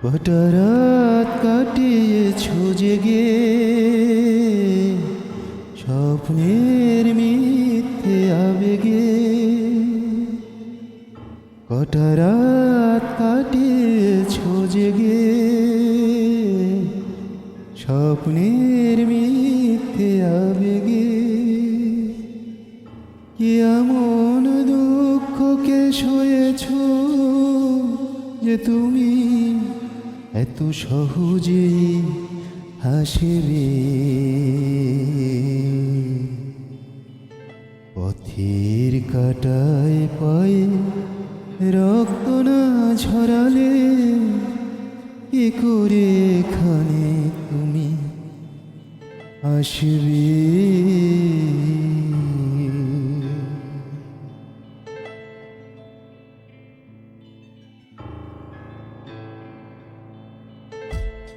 কটা রাত কাটিয়েছ জেগে স্বপ্নের মিথ্যে আবেগে কটা রাত কাটিয়েছ জেগে স্বপ্নের মিথ্যে আবেগে কি এমন দুঃখকে সয়েছ যে তুমি এত সহজে হাসিবে পথের কাটায় পায়ে রক্ত না ঝরালে কি করে এখানে তুমি আসবে?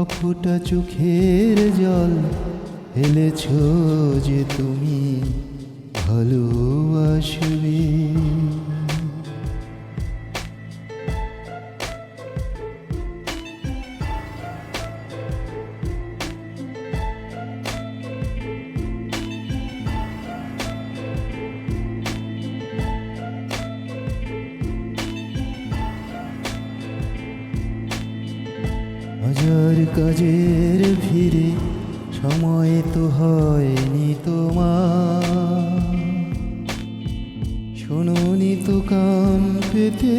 কফুটা চোখের জল। হেলেছ যে তুমি ভালোবাসবে হাজার কাজের ভিড়ে সময় তো হয়নি তোমার। শুনুনি তো কান পেতে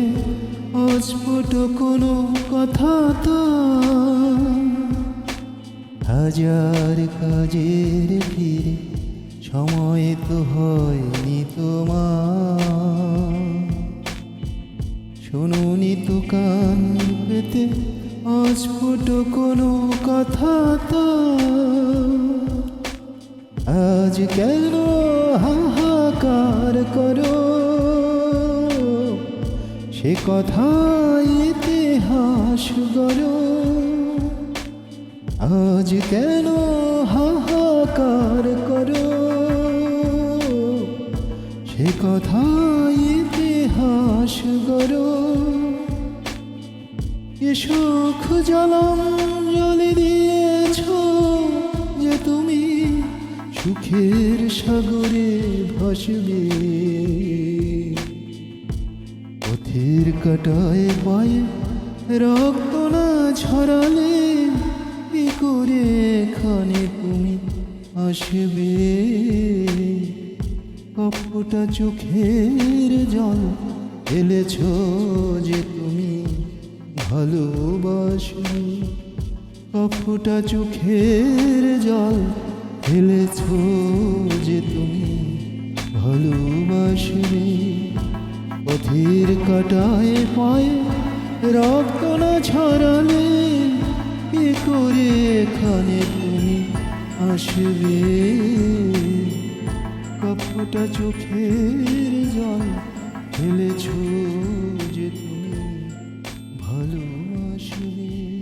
অস্ফুট কোনো কথা তো। হাজার কাজের ভিড়ে সময় তো হয়নি তোমার। শুনুনি তো কান পেতে অস্ফুট কোনো কথা তো। আজ কেন হাহাকার করো? সে কথা ইতিহাস গড়ো আজ কেন হাহাকার করো? সে কথা ইতিহাস গড়ো এ সুখ জলম জলে দিয়েছ যে তুমি সুখের সাগরে ভাসবে। পথের কাটায় পায়ে রক্ত না ছড়ালে কি করে এখানে তুমি আসবে? কপটা চোখের জল ফেলেছ যে তুমি ভালোবাসবে কপটা চোখের জল ফেলেছ যে তুমি ভালোবাসবে পথের কাটায় পায়ে রক্ত না ছড়ালে কি করে এখানে তুমি আসবে? কপটা চোখের জল ভালোবাসলে